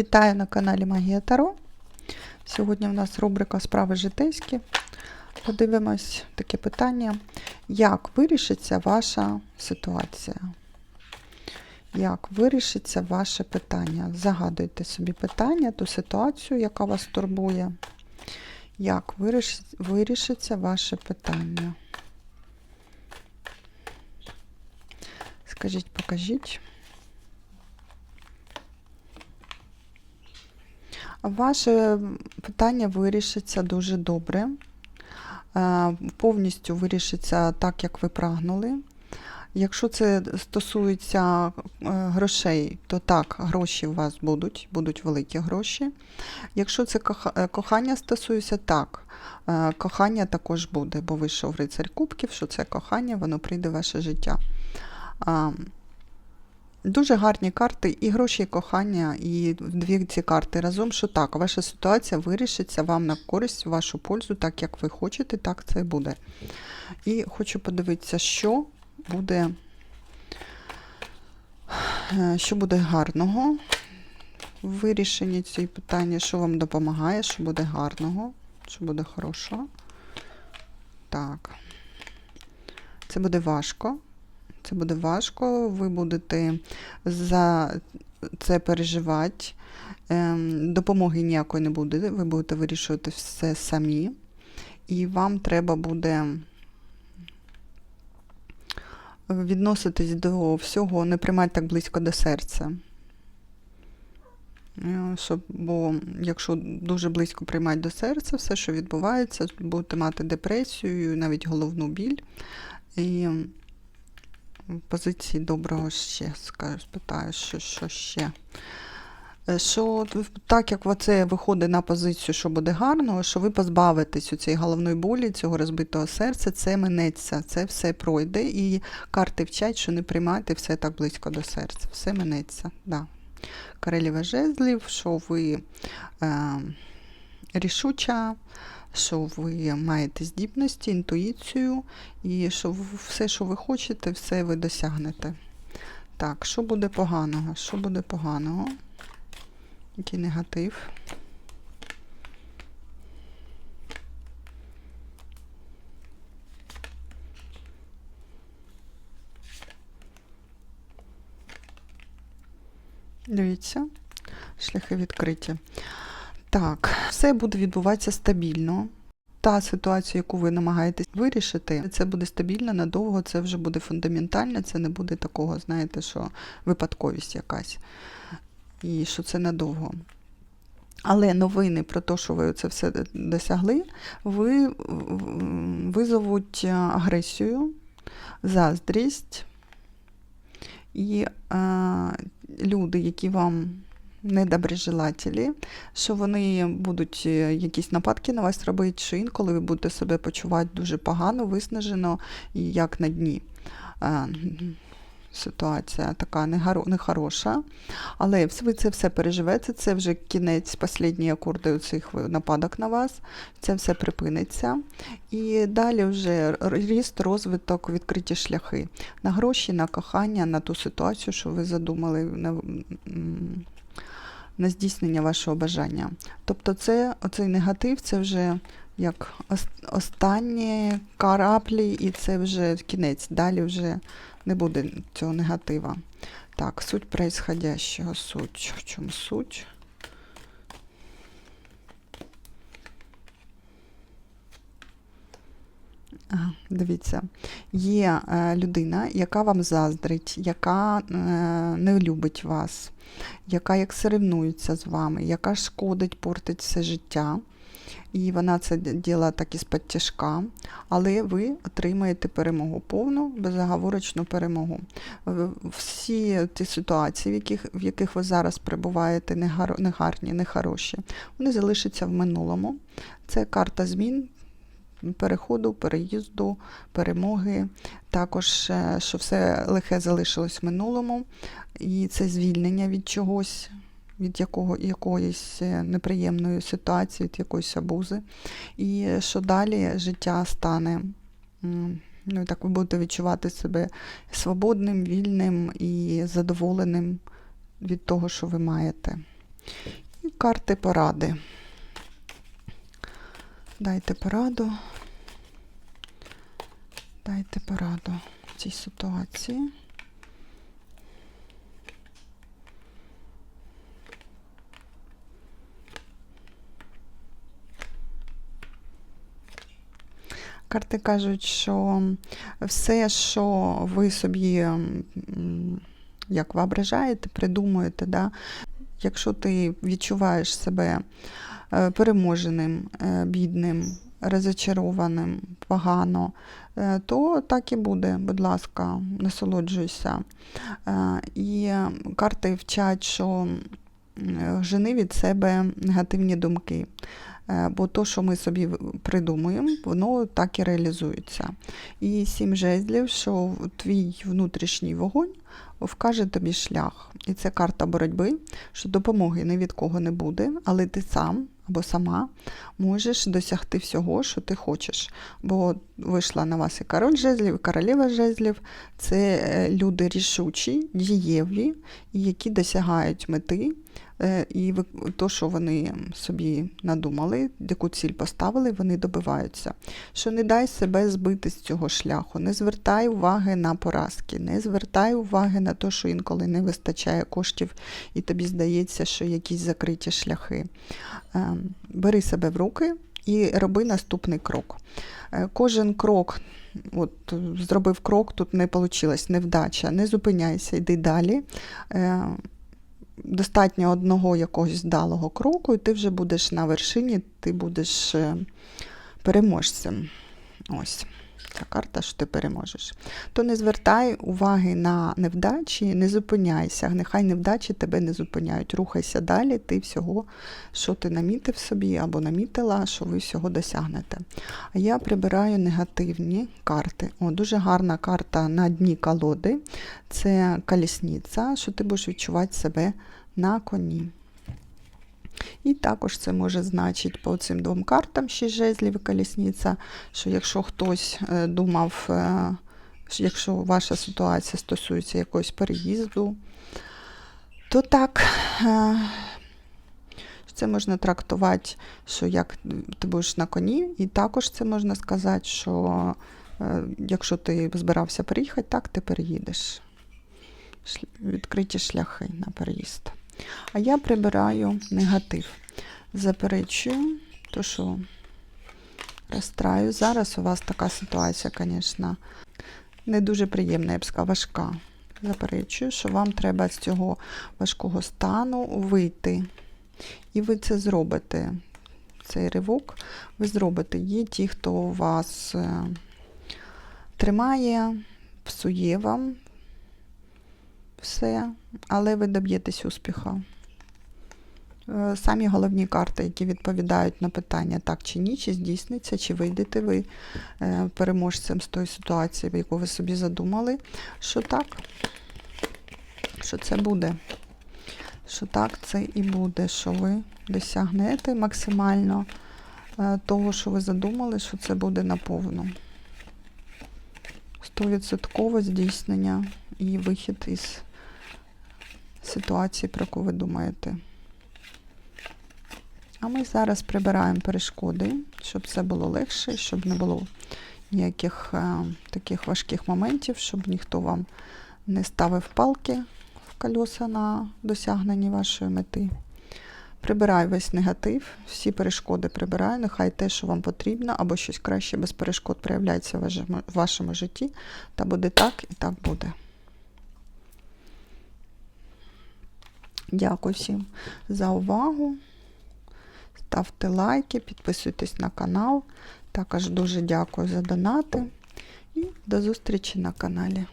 Вітаю на каналі Магія Таро. Сьогодні у нас рубрика Справи житейські. Подивимось таке питання. Як вирішиться ваша ситуація? Як вирішиться ваше питання? Загадуйте собі питання, ту ситуацію, яка вас турбує. Як вирішиться ваше питання? Скажіть, покажіть. Ваше питання вирішиться дуже добре. Е, Повністю вирішиться так, як ви прагнули. Якщо це стосується е, грошей, то так, гроші у вас будуть, будуть великі гроші. Якщо це е, кохання стосується, так, кохання також буде, бо вийшов рицарь кубків, що це кохання, воно прийде в ваше життя. Дуже гарні карти, і гроші, і кохання, і дві ці карти разом, що так, ваша ситуація вирішиться вам на користь, в вашу пользу, так як ви хочете, так це і буде. І хочу подивитися, що буде, е, що буде гарного в вирішенні цієї питання, що вам допомагає, що буде гарного, що буде хорошого. Так. Це буде важко. Це буде важко, ви будете за це переживати. Ем, Допомоги ніякої не буде, ви будете вирішувати все самі. І вам треба буде відноситись до всього, не приймати так близько до серця. Е, бо якщо дуже близько приймати до серця все, що відбувається, будете мати депресію, навіть головну біль. І позиції доброго ще скажу, спитаю, що, що ще. Е, Що так як оце виходить на позицію, що буде гарно, що ви позбавитесь у цієї головної болі, цього розбитого серця, це минеться, це все пройде. І карти вчать, що не приймайте все так близько до серця. Все минеться. Да. Королева жезлів, що ви е, рішуча, що ви маєте здібності, інтуїцію, і що все, що ви хочете, все ви досягнете. Так, що буде поганого? Що буде поганого? Який негатив? Дивіться, шляхи відкриті. Так, все буде відбуватися стабільно. Та ситуація, яку ви намагаєтесь вирішити, це буде стабільно, надовго, це вже буде фундаментально, це не буде такого, знаєте, що випадковість якась. І що це надовго. Але новини про те, що ви це все досягли, ви визовуть агресію, заздрість. І е, люди, які вам недоброжелателі, що вони будуть е, якісь нападки на вас робити, що інколи ви будете себе почувати дуже погано, виснажено і як на дні. Е, Ситуація така нехороша, але ви це все переживете, це вже кінець, останні акорди цих нападок на вас, це все припиниться. І далі вже ріст, розвиток, відкриті шляхи на гроші, на кохання, на ту ситуацію, що ви задумали, на здійснення вашого бажання. Тобто, це оцей негатив, це вже як ос- останні караплі, і це вже кінець. Далі вже не буде цього негатива. Так, суть происходящего, суть. В чому суть? Дивіться, є е, людина, яка вам заздрить, яка е, не любить вас, яка як соревнується з вами, яка шкодить, портить все життя. І вона це діла так із-під тяжка, але ви отримаєте перемогу, повну, безоговорочну перемогу. Всі ті ситуації, в яких, в яких ви зараз перебуваєте, негарні, нехороші, вони залишаться в минулому. Це карта змін, переходу, переїзду, перемоги. Також, е, що все лихе залишилось в минулому, і це звільнення від чогось, від якого, якоїсь е, неприємної ситуації, від якоїсь абузи. І що далі життя стане. Ну, так ви будете відчувати себе свободним, вільним і задоволеним від того, що ви маєте. І карти поради. Дайте пораду. Дайте пораду в цій ситуації. Карти кажуть, що все, що ви собі як воображаєте, придумуєте, да? якщо ти відчуваєш себе е, переможеним, е, бідним, розочарованим, погано, е, то так і буде, будь ласка, насолоджуйся. Е, І карти вчать, що жени від себе негативні думки. Е, Бо то, що ми собі придумуємо, воно так і реалізується. І сім жезлів, що твій внутрішній вогонь вкаже тобі шлях. І це карта боротьби, що допомоги ні від кого не буде, але ти сам або сама можеш досягти всього, що ти хочеш. Бо вийшла на вас і король жезлів, і королева жезлів. Це е, люди рішучі, дієві, які досягають мети. Е, І то, що вони собі надумали, яку ціль поставили, вони добиваються. Що не дай себе збити з цього шляху, не звертай уваги на поразки, не звертай уваги на те, що інколи не вистачає коштів, і тобі здається, що якісь закриті шляхи. Е, Бери себе в руки і роби наступний крок. Е, Кожен крок, от зробив крок, тут не вийшло, невдача, не зупиняйся, йди далі. Достатньо одного якогось вдалого кроку, і ти вже будеш на вершині, ти будеш е, переможцем. Ось ця карта, що ти переможеш. То не звертай уваги на невдачі, не зупиняйся. Нехай невдачі тебе не зупиняють. Рухайся далі, ти всього, що ти намітив собі або намітила, що ви всього досягнете. А я прибираю негативні карти. О, дуже гарна карта на дні колоди. Це колісниця, що ти будеш відчувати себе на коні. І також це може значити по цим двом картам ще жезлів і колісниця, що якщо хтось е, думав, е, якщо ваша ситуація стосується якогось переїзду, то так, е, це можна трактувати, що як ти будеш на коні, і також це можна сказати, що якщо ти збирався переїхати, так ти переїдеш. Відкриті шляхи на переїзд. А я прибираю негатив. Заперечую, то що розстраю. Зараз у вас така ситуація, звісно, не дуже приємна, я б сказала, важка. Заперечую, що вам треба з цього важкого стану вийти. І ви це зробите. Цей ривок ви зробите. Є ті, хто вас е, тримає, псує вам все, але ви доб'єтесь успіху. Е, Самі головні карти, які відповідають на питання так чи ні, чи здійсниться, чи вийдете ви е, переможцем з тої ситуації, яку ви собі задумали, що так, що це буде. Що так, це і буде, що ви досягнете максимально е, того, що ви задумали, що це буде наповну. Стовідсоткове здійснення і вихід із ситуації, про яку ви думаєте. А ми зараз прибираємо перешкоди, щоб це було легше, щоб не було ніяких е, таких важких моментів, щоб ніхто вам не ставив палки в колеса на досягненні вашої мети. Прибираю весь негатив, всі перешкоди прибираю, нехай те, що вам потрібно, або щось краще без перешкод проявляється в вашому житті, та буде так і так буде. Дякую всім за увагу. Ставте лайки, підписуйтесь на канал. Також дуже дякую за донати. І до зустрічі на каналі.